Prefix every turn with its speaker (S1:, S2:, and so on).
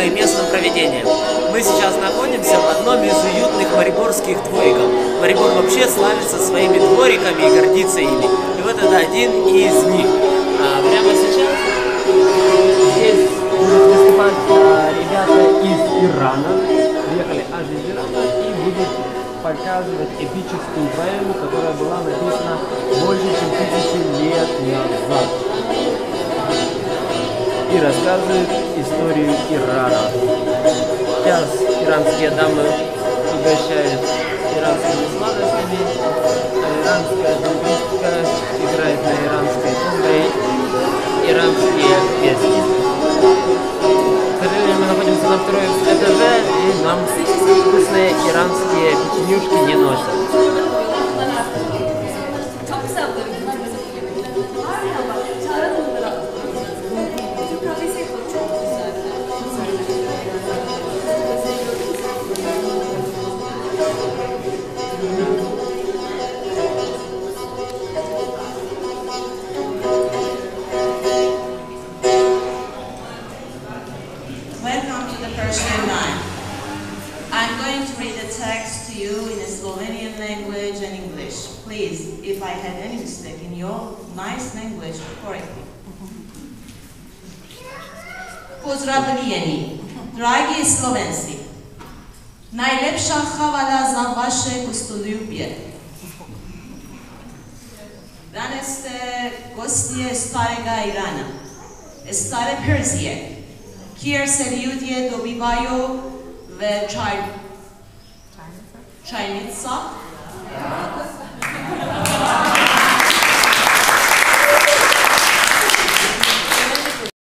S1: но и местным проведением. Мы сейчас находимся в одном из уютных мариборских двориков. Марибор вообще славится своими двориками и гордится ими. И вот это один из них. А, прямо сейчас здесь будут выступать а, ребята из Ирана. Приехали аж из Ирана и будут показывать эпическую поэму, которая была написана больше, чем И рассказывает историю Ирана. Сейчас иранские дамы угощают иранскими сладостями, а иранская дамбистка играет на иранской тумбе иранские песни. К сожалению, мы находимся на втором этаже, и нам вкусные иранские печенюшки не носят.
S2: The Persian Line. I'm going to read the text to you in Slovenian language and English. Please, if I had any mistake in your nice language, correct me. Pozdravljeni, dragi Slovenci. Najlepša hvala za vaše gostoljubje. Danes ste gostje starega Irana, stare Perzije, Here, Seriudje Dobibayo ve Chaynitsa. Chaynitsa.